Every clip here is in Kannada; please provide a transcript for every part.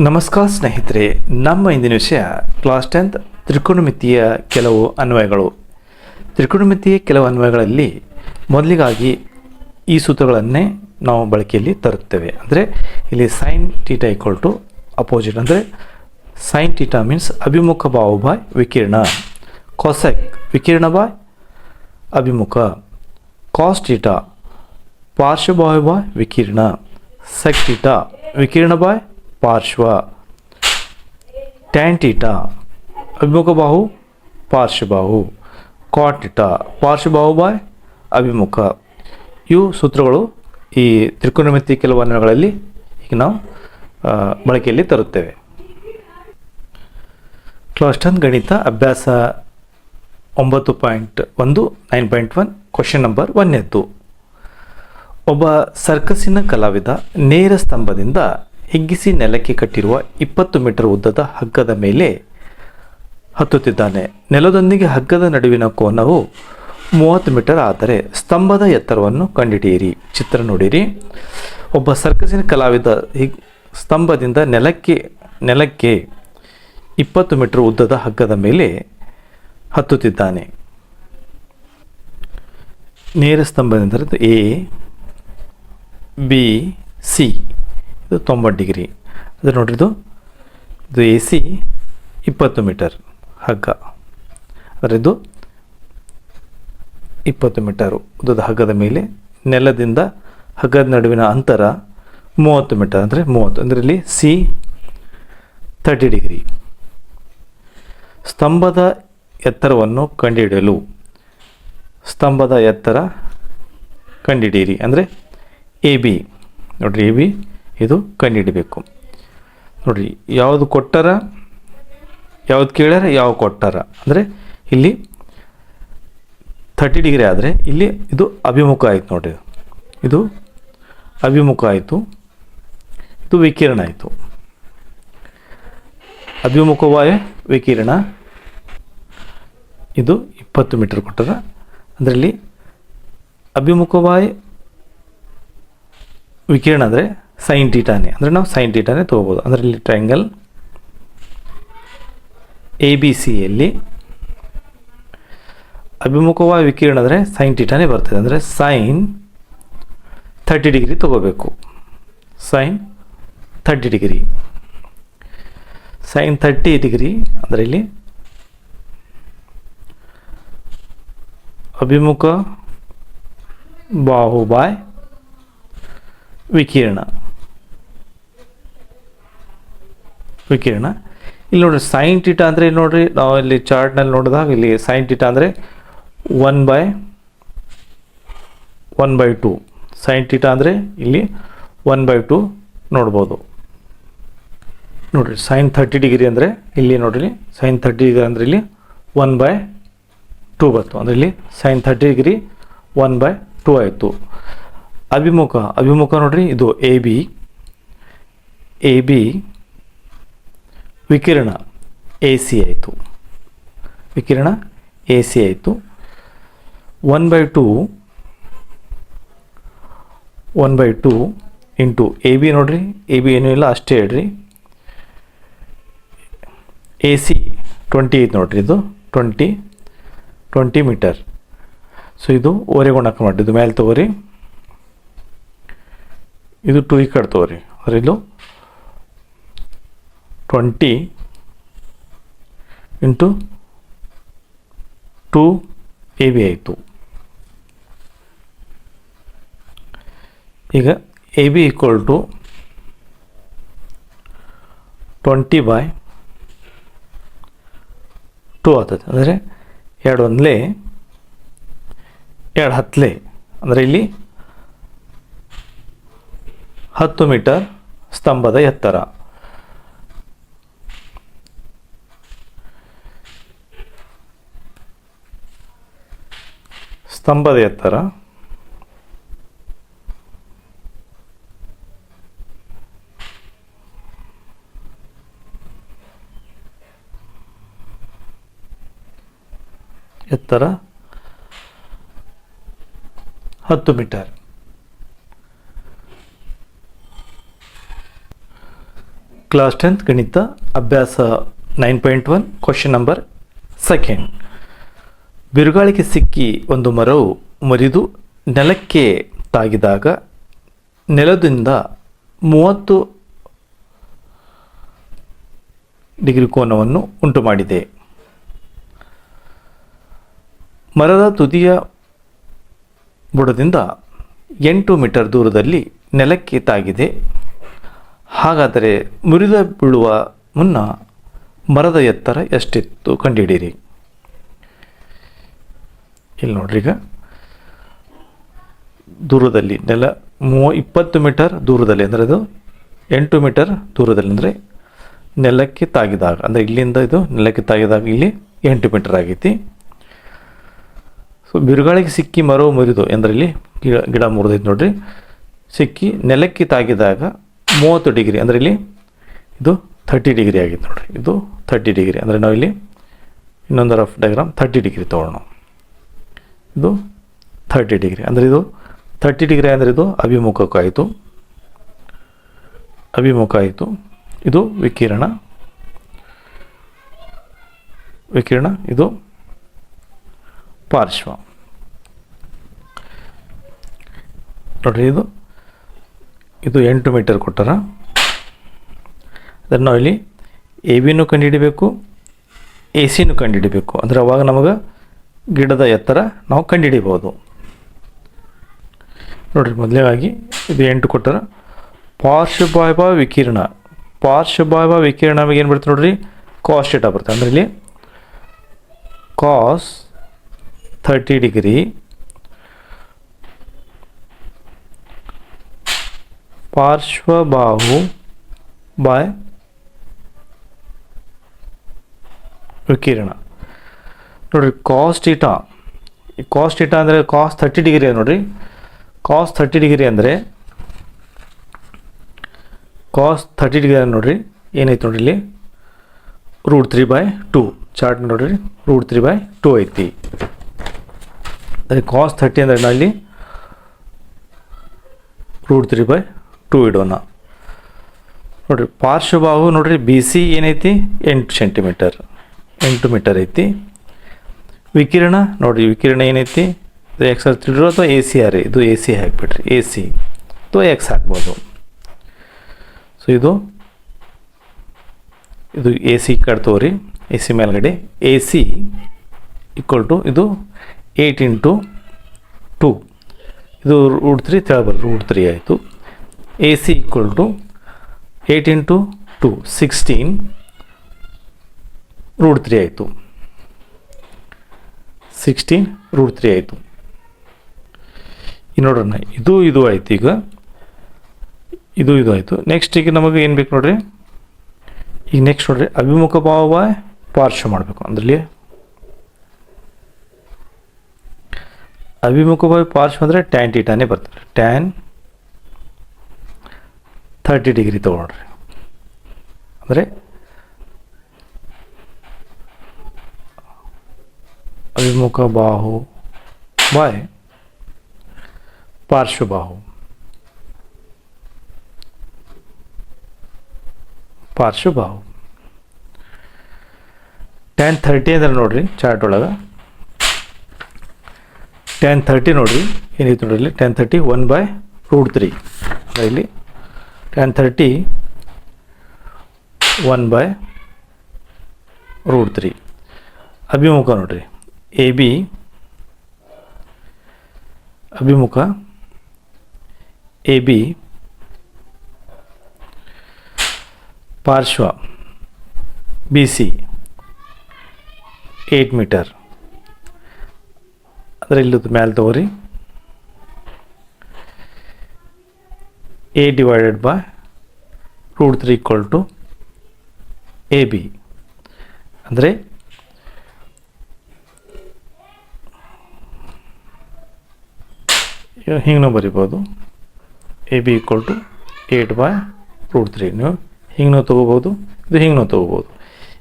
ನಮಸ್ಕಾರ ಸ್ನೇಹಿತರೆ, ನಮ್ಮ ಇಂದಿನ ವಿಷಯ ಕ್ಲಾಸ್ ಟೆಂತ್ ತ್ರಿಕೋಣಮಿತಿಯ ಕೆಲವು ಅನ್ವಯಗಳು. ತ್ರಿಕೋಣಮಿತಿಯ ಕೆಲವು ಅನ್ವಯಗಳಲ್ಲಿ ಮೊದಲಿಗಾಗಿ ಈ ಸೂತ್ರಗಳನ್ನೇ ನಾವು ಬಳಕೆಯಲ್ಲಿ ತರುತ್ತೇವೆ. ಅಂದರೆ ಇಲ್ಲಿ sine theta equal to opposite ಅಂದರೆ ಸೈನ್ ಟೀಟಾ ಮೀನ್ಸ್ ಅಭಿಮುಖ ಬಾವು ಬಾಯ್ ವಿಕಿರಣ. ಕೊಸೆಕ್ ವಿಕಿರಣ ಬಾಯ್ ಅಭಿಮುಖ. ಕಾಸ್ ಟೀಟಾ ಪಾರ್ಶ್ವಭಾವ ಬಾಯ್ ವಿಕಿರಣ. ಸೆಕ್ ಟೀಟಾ ವಿಕಿರಣ ಬಾಯ್ ಪಾರ್ಶ್ವ ಟ್ಯಾನ್ ಟೀಟಾ ಅಭಿಮುಖ ಬಾಹು ಪಾರ್ಶ್ವಬಾಹು ಕಾಟ್ ಟೀಟಾ ಪಾರ್ಶ್ವಬಾಹು ಬಾಯ್ ಅಭಿಮುಖ. ಇವು ಸೂತ್ರಗಳು ಈ ತ್ರಿಕೋನಮಿತಿ ಕೆಲವು ಅನ್ವಯಗಳಲ್ಲಿ ಈಗ ನಾವು ಬಳಕೆಯಲ್ಲಿ ತರುತ್ತೇವೆ. ಕ್ಲಾಸ್ ಟೆನ್ ಗಣಿತ ಅಭ್ಯಾಸ ಒಂಬತ್ತು ಪಾಯಿಂಟ್ ಒಂದು, nine point one, question number ಒಂದನೇದ್ದು ಒಬ್ಬ ಸರ್ಕಸ್ಸಿನ ಕಲಾವಿದ ನೇರ ಸ್ತಂಭದಿಂದ ಹಿಗ್ಗಿಸಿ ನೆಲಕ್ಕೆ ಕಟ್ಟಿರುವ ಇಪ್ಪತ್ತು ಮೀಟರ್ ಉದ್ದದ ಹಗ್ಗದ ಮೇಲೆ ಹತ್ತುತ್ತಿದ್ದಾನೆ. ನೆಲದೊಂದಿಗೆ ಹಗ್ಗದ ನಡುವಿನ ಕೋನವು ಮೂವತ್ತು ಮೀಟರ್ ಆದರೆ ಸ್ತಂಭದ ಎತ್ತರವನ್ನು ಕಂಡುಹಿಡಿಯಿರಿ ಚಿತ್ರ ನೋಡಿರಿ. ಒಬ್ಬ ಸರ್ಕಸಿನ ಕಲಾವಿದ ಹಿಗ್ ಸ್ತಂಭದಿಂದ ನೆಲಕ್ಕೆ ನೆಲಕ್ಕೆ ಇಪ್ಪತ್ತು ಮೀಟರ್ ಉದ್ದದ ಹಗ್ಗದ ಮೇಲೆ ಹತ್ತುತ್ತಿದ್ದಾನೆ. ನೇರ ಸ್ತಂಭದಿಂದ ಎ, ಬಿ, ಸಿ ಇದು ತೊಂಬತ್ತು ಡಿಗ್ರಿ. ಅದು ನೋಡ್ರಿ ಇದು ಇದು ಎ ಸಿ ಇಪ್ಪತ್ತು ಮೀಟರ್ ಹಗ್ಗ. ಅಂದರೆ ಇದು ಇಪ್ಪತ್ತು ಮೀಟರು. ಉದ್ದದ ಹಗ್ಗದ ಮೇಲೆ ನೆಲದಿಂದ ಹಗ್ಗದ ನಡುವಿನ ಅಂತರ ಮೂವತ್ತು ಮೀಟರ್, ಅಂದರೆ ಮೂವತ್ತು, ಅಂದರೆ ಇಲ್ಲಿ ಸಿ ತರ್ಟಿ ಡಿಗ್ರಿ. ಸ್ತಂಭದ ಎತ್ತರವನ್ನು ಕಂಡುಹಿಡಿಯಲು, ಸ್ತಂಭದ ಎತ್ತರ ಕಂಡುಹಿಡಿಯಿರಿ. ಅಂದರೆ ಎ ಬಿ ನೋಡಿರಿ ಎ ಬಿ ಇದು ಕಂಡುಹಿಡಬೇಕು. ನೋಡಿರಿ, ಯಾವುದು ಕೊಟ್ಟಾರ, ಯಾವ್ದು ಕೇಳ್ಯಾರ ಯಾವ ಕೊಟ್ಟಾರ. ಅಂದರೆ ಇಲ್ಲಿ ಥರ್ಟಿ ಡಿಗ್ರಿ ಆದರೆ ಇಲ್ಲಿ ಇದು ಅಭಿಮುಖ ಆಯಿತು ನೋಡಿರಿ. ಇದು ಅಭಿಮುಖ ಆಯಿತು. ಇದು ವಿಕಿರಣ ಆಯಿತು. ಅಭಿಮುಖವಾಯ ವಿಕಿರಣ ಇದು ಇಪ್ಪತ್ತು ಮೀಟರ್ ಕೊಟ್ಟರ ಅದರಲ್ಲಿ ಅಭಿಮುಖವಾಯ ವಿಕಿರಣ ಅಂದರೆ ಸೈನ್ ಟೀಟಾನೆ ಅಂದರೆ ನಾವು ಸೈನ್ ಟೀಟಾನೆ ತೊಗೋಬೋದು. ಅಂದರೆ ಇಲ್ಲಿ ಟ್ರಯಾಂಗಲ್ ಎ ಬಿ ಸಿಯಲ್ಲಿ ಅಭಿಮುಖವಾದ ವಿಕಿರಣ ಅಂದರೆ ಸೈನ್ ಟೀಟಾನೇ ಬರ್ತದೆ. ಅಂದರೆ ಸೈನ್ ಥರ್ಟಿ ಡಿಗ್ರಿ ತೊಗೋಬೇಕು. Sine thirty degree sine thirty degree ಅಂದರೆ ಇಲ್ಲಿ ಅಭಿಮುಖ ಬಾಹುಬಾಯ್ ವಿಕಿರಣ. ವಿಕಿರಣ ಇಲ್ಲಿ ನೋಡ್ರಿ ಸೈನ್ ಟೀಟಾ ಅಂದರೆ ನೋಡ್ರಿ ನಾವು ಇಲ್ಲಿ ಚಾರ್ಟ್ನಲ್ಲಿ ನೋಡಿದಾಗ ಇಲ್ಲಿ ಸೈನ್ ಟೀಟಾ ಅಂದರೆ one by one by two sine theta ಅಂದರೆ ಇಲ್ಲಿ ಒನ್ ಬೈ ಟು ನೋಡ್ಬೋದು ನೋಡ್ರಿ ಸೈನ್ ಥರ್ಟಿ ಡಿಗ್ರಿ ಅಂದರೆ ಇಲ್ಲಿ ನೋಡ್ರಿ ಸೈನ್ ಥರ್ಟಿ ಡಿಗ್ರಿ ಅಂದರೆ ಇಲ್ಲಿ ಒನ್ ಬೈ ಟೂ ಬಂತು ಅಂದರೆ ಇಲ್ಲಿ sine thirty degree one by two ಆಯಿತು ಅಭಿಮುಖ ಅಭಿಮುಖ ನೋಡ್ರಿ ಇದು ಎ ಬಿ ಎ ಬಿ ವಿಕಿರಣ ಎ ಸಿ ಆಯಿತು. ವಿಕಿರಣ ಎ ಸಿ ಆಯಿತು. One by two, one by two into A B ನೋಡ್ರಿ, ಎ ಬಿ ಏನೂ ಇಲ್ಲ, ಅಷ್ಟೇ ಹೇಳ್ರಿ. ಎ ಸಿ ಟ್ವೆಂಟಿ ಐತೆ ನೋಡ್ರಿ ಇದು, ಟ್ವೆಂಟಿ ಟ್ವೆಂಟಿ ಮೀಟರ್. ಸೊ ಇದು ಓರೆಗೊಂಡಾಕ ಮಾಡಿ ಇದು ಮೇಲೆ ತಗೋರಿ. ಇದು ಟು ಈ ಕಡೆ ತಗೋರಿ. ಅಂದ್ರೆ ಇದು twenty into two A B ಆಯಿತು ಈಗ A B equal to twenty by two ಆಗ್ತದೆ ಅಂದರೆ ಎರಡು ಒಂದಲೇ, ಎರಡು ಹತ್ತಲೇ ಅಂದರೆ ಇಲ್ಲಿ ಹತ್ತು ಮೀಟರ್ ಸ್ತಂಭದ ಎತ್ತರ. ಸ್ತಂಭದ ಎತ್ತರ. ಎತ್ತರ. ಹತ್ತು ಮೀಟರ್. ಕ್ಲಾಸ್ ಟೆಂತ್ ಗಣಿತ, ಅಭ್ಯಾಸ nine point one, question number second ಬಿರುಗಾಳಿಗೆ ಸಿಕ್ಕಿ ಒಂದು ಮರವು ಮರಿದು ನೆಲಕ್ಕೆ ತಾಗಿದಾಗ ನೆಲದಿಂದ ಮೂವತ್ತು ಡಿಗ್ರಿ ಕೋನವನ್ನು ಉಂಟು ಮಾಡಿದೆ ಮರದ ತುದಿಯ ಬುಡದಿಂದ ಎಂಟು ಮೀಟರ್ ದೂರದಲ್ಲಿ ನೆಲಕ್ಕೆ ತಾಗಿದೆ. ಹಾಗಾದರೆ ಮುರಿದ ಬೀಳುವ ಮುನ್ನ ಮರದ ಎತ್ತರ ಎಷ್ಟಿತ್ತು ಕಂಡುಹಿಡಿಯಿರಿ. ಇಲ್ಲಿ ನೋಡ್ರಿ ಈಗ. ದೂರದಲ್ಲಿ ನೆಲ ಮೂವ, ಇಪ್ಪತ್ತು ಮೀಟರ್ ದೂರದಲ್ಲಿ ಅಂದರೆ ಅದು ಎಂಟು ಮೀಟರ್ ದೂರದಲ್ಲಿ ಅಂದರೆ ನೆಲಕ್ಕೆ ತಾಗಿದಾಗ, ಅಂದರೆ ಇಲ್ಲಿಂದ ಇದು ನೆಲಕ್ಕೆ ತಾಗಿದಾಗ ಇಲ್ಲಿ ಎಂಟು ಮೀಟರ್ ಆಗೈತಿ. ಸೊ ಬಿರುಗಾಳಿಗೆ ಸಿಕ್ಕಿ ಮರವು ಮುರಿದು ಅಂದರೆ ಇಲ್ಲಿ ಗಿಡ ಗಿಡ ಮುರಿದೈತೆ ನೋಡ್ರಿ. ಸಿಕ್ಕಿ ನೆಲಕ್ಕೆ ತಾಗಿದಾಗ ಮೂವತ್ತು ಡಿಗ್ರಿ ಅಂದರೆ ಇಲ್ಲಿ ಇದು ಥರ್ಟಿ ಡಿಗ್ರಿ ಆಗಿತ್ತು ನೋಡ್ರಿ. ಇದು ಥರ್ಟಿ ಡಿಗ್ರಿ ಅಂದರೆ ನಾವು ಇಲ್ಲಿ ಇನ್ನೊಂದು ರಫ್ ಡಯಾಗ್ರಾಮ್ ಥರ್ಟಿ ಡಿಗ್ರಿ ತೊಗೊಳ್ಳೋಣ ಇದು ಥರ್ಟಿ ಡಿಗ್ರಿ ಅಂದರೆ ಇದು ಥರ್ಟಿ ಡಿಗ್ರಿ ಅಂದರೆ ಇದು ಅಭಿಮುಖಕ್ಕಾಯಿತು. ಅಭಿಮುಖ ಆಯಿತು ಇದು ವಿಕಿರಣ. ವಿಕಿರಣ, ಇದು ಪಾರ್ಶ್ವ. ನೋಡ್ರಿ ಇದು. ಇದು ಎಂಟು ಮೀಟರ್ ಕೊಟ್ಟಾರ. ಅದನ್ನು ನಾವು ಇಲ್ಲಿ ಎ ಬಿನೂ ಕಂಡುಹಿಡಿಬೇಕು ಎ ಸಿನೂ ಕಂಡುಹಿಡಿಬೇಕು ಅಂದರೆ ಅವಾಗ ನಮಗೆ ಗಿಡದ ಎತ್ತರ ನಾವು ಕಂಡುಹಿಡಿಬೋದು ನೋಡಿರಿ ಮೊದಲನೇದಾಗಿ ಇದು ಎಂಟು ಕೊಟ್ಟರ. ಪಾರ್ಶ್ವಭಾವ ವಿಕಿರಣ. ಪಾರ್ಶ್ವಭಾವ ವಿಕಿರಣ ನಮಗೆ ಏನು ಬರುತ್ತೆ ನೋಡ್ರಿ? ಕಾಸ್ ಡೇಟಾ ಬರುತ್ತೆ. ಅಂದರೆ ಇಲ್ಲಿ ಕಾಸ್ ಥರ್ಟಿ ಡಿಗ್ರಿ ಪಾರ್ಶ್ವಬಾಹು ಬಾಯ್ ವಿಕಿರಣ. ನೋಡ್ರಿ ಕಾಸ್ ಟೀಟಾ ಕಾಸ್ ಟೀಟಾ ಅಂದರೆ ಕಾಸ್ ಥರ್ಟಿ ಡಿಗ್ರಿ ನೋಡಿರಿ. ಕಾಸ್ ಥರ್ಟಿ ಡಿಗ್ರಿ ಅಂದರೆ ಕಾಸ್ ಥರ್ಟಿ ಡಿಗ್ರಿ ನೋಡಿರಿ. ಏನೈತೆ ನೋಡಿರಿ ಇಲ್ಲಿ? Root three by two chart ನೋಡಿರಿ. ರೂಟ್ ತ್ರೀ ಬೈ ಟೂ ಐತಿ. ಅದೇ ಕಾಸ್ ಥರ್ಟಿ ಅಂದರೆ ನಾವು ಇಲ್ಲಿ ರೂಟ್ ತ್ರೀ ಬೈ ಟೂ ಇಡೋಣ. ನೋಡಿರಿ, ಪಾರ್ಶ್ವಬಾಹು ನೋಡಿರಿ ಬಿ ಸಿ ಏನೈತಿ? ಎಂಟು ಸೆಂಟಿಮೀಟರ್ ಎಂಟು ಮೀಟರ್ ಐತಿ. ವಿಕಿರಣ ನೋಡಿ ವಿಕಿರಣ ಏನೈತಿ? ಎಕ್ಸ್ ಆರ್ ತಿಳಿರೋ ಅಥವಾ ಎ ಸಿ ಆರ್ ಇದು ಎ ಸಿ ಹಾಕ್ಬಿಟ್ರಿ. ಎ ಸಿ ಅಥವಾ ಎಕ್ಸ್ ಹಾಕ್ಬೋದು. ಸೊ ಇದು ಇದು ಎ ಸಿ ತಗೋರಿ. ಎ ಸಿ ಮೇಲ್ಗಡೆ. ಎ ಸಿ ಈಕ್ವಲ್ ಟು ಇದು ಏಯ್ಟ್ ಇಂಟು ಟು ಇದು ರೂಟ್ ತ್ರೀ ತೆಳಬರ್ ರೂಟ್ ತ್ರೀ ಆಯಿತು. A C equal to eight into two sixteen root three ಆಯಿತು. ಸಿಕ್ಸ್ಟೀನ್ ರೂಟ್ ತ್ರೀ ಆಯಿತು. ಈಗ ಇದು ಇದು ಆಯ್ತು ಈಗ. ಇದು ಇದು ಆಯಿತು. ನೆಕ್ಸ್ಟ್ ಈಗ ನಮಗೆ ಏನು ಬೇಕು ನೋಡ್ರಿ? ಈಗ ನೆಕ್ಸ್ಟ್ ನೋಡ್ರಿ, ಅಭಿಮುಖ ಭಾವ ಪಾರ್ಶ್ವ ಮಾಡಬೇಕು. ಅಂದ್ರಲ್ಲಿ ಅಭಿಮುಖ ಭಾವ ಪಾರ್ಶ್ವ ಅಂದರೆ ಟ್ಯಾನ್ ಟೀಟಾನೇ ಬರ್ತದೆ. ಟ್ಯಾನ್ ಥರ್ಟಿ ಡಿಗ್ರಿ ತೊಗೊಳ್ರಿ. ಅಂದರೆ ಅಭಿಮುಖ ಬಾಹು ಬಾಯ್ ಪಾರ್ಶ್ವಬಾಹು. ಪಾರ್ಶ್ವಬಾಹು. ಟೆನ್ ಥರ್ಟಿ ಅಂದ್ರೆ ನೋಡ್ರಿ ಚಾರ್ಟ್ ಒಳಗೆ. ಟೆನ್ ಥರ್ಟಿ ನೋಡ್ರಿ. ಏನೈತೆ ನೋಡ್ರಿ ಇಲ್ಲಿ? Ten thirty one by root three ಇಲ್ಲಿ ten thirty one by root three ಅಭಿಮುಖ ನೋಡ್ರಿ. ಎ ಬಿ ಅಭಿಮುಖ, ಎ ಬಿ ಪಾರ್ಶ್ವ, ಬಿ ಸಿ ಏಯ್ಟ್ ಮೀಟರ್. ಅಂದರೆ ಇಲ್ಲದ ಮ್ಯಾಲೆ ತಗೋರಿ. A divided by root three equal to A B. ಅಂದರೆ ಹಿಂಗೆ ಬರಿಬೋದು. A B equal to eight by root three ನೀವು ಹಿಂಗೆ ತೊಗೋಬೋದು ಇದು ಹಿಂಗೆ ತೊಗೋಬೋದು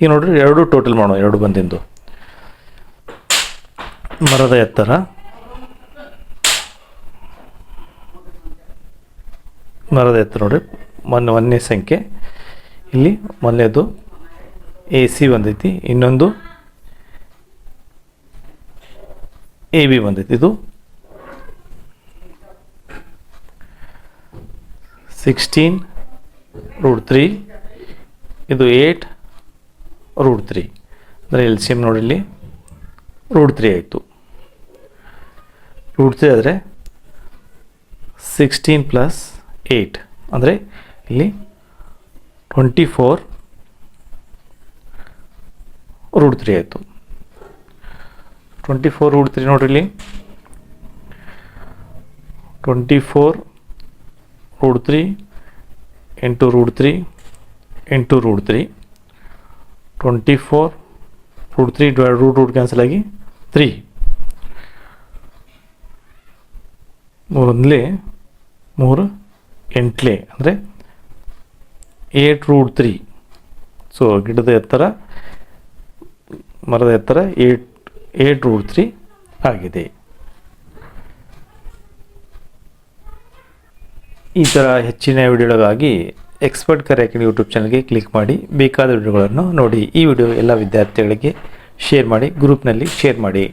ಈಗ ನೋಡಿರಿ ಎರಡು ಟೋಟಲ್ ಮಾಡೋಣ, ಎರಡು ಬಂದಿಂದು. ಮರದ ಎತ್ತರ. ಮರದ ಎತ್ತರ ನೋಡಿರಿ, ಮೊನ್ನೆ ಒಂದನೇ ಸಂಖ್ಯೆ. ಇಲ್ಲಿ ಮೊನ್ನೆದು ಎ ಸಿ ಬಂದೈತಿ, ಇನ್ನೊಂದು ಎ ಬಿ ಬಂದೈತಿ. ಇದು ಸಿಕ್ಸ್ಟೀನ್ ರೂಟ್ ತ್ರೀ ಇದು ಏಟ್ ರೂಟ್ ತ್ರೀ ಅಂದರೆ ಎಲ್ ಸಿ ಎಂ ನೋಡಿ ಇಲ್ಲಿ ರೂಟ್ ತ್ರೀ ಆಯಿತು. ರೂಟ್ ತ್ರೀ ಆದರೆ ಸಿಕ್ಸ್ಟೀನ್ ಪ್ಲಸ್ ಏಯ್ಟ್ ಅಂದರೆ ಇಲ್ಲಿ ಟ್ವೆಂಟಿ ಫೋರ್ ರೂಟ್ ತ್ರೀ ಆಯಿತು. ಟ್ವೆಂಟಿ ಫೋರ್ ರೂಟ್ ತ್ರೀ ನೋಡ್ರಿ ಇಲ್ಲಿ. Twenty four root three into root three into root three twenty four root three root root cancel ಆಗಿ ತ್ರೀ ಮೂರೊಂದಲೇ ಮೂರು ಎಂಟ್ಲೇ ಅಂದರೆ ಏಟ್ ರೂಟ್ ತ್ರೀ ಸೊ ಗಿಡದ ಎತ್ತರ, ಮರದ ಎತ್ತರ ಏಟ್ ಏಟ್ ರೂಟ್ ತ್ರೀ ಆಗಿದೆ. ಈ ಥರ ಹೆಚ್ಚಿನ ವಿಡಿಯೋಗಳಿಗಾಗಿ ಎಕ್ಸ್ಪರ್ಟ್ ಕರೆಕ್ಟ್ ಯೂಟ್ಯೂಬ್ ಚಾನಲ್ಗೆ ಕ್ಲಿಕ್ ಮಾಡಿ, ಬೇಕಾದ ವಿಡಿಯೋಗಳನ್ನು ನೋಡಿ. ಈ ವಿಡಿಯೋ ಎಲ್ಲ ವಿದ್ಯಾರ್ಥಿಗಳಿಗೆ ಶೇರ್ ಮಾಡಿ ಗ್ರೂಪ್ನಲ್ಲಿ ಶೇರ್ ಮಾಡಿ.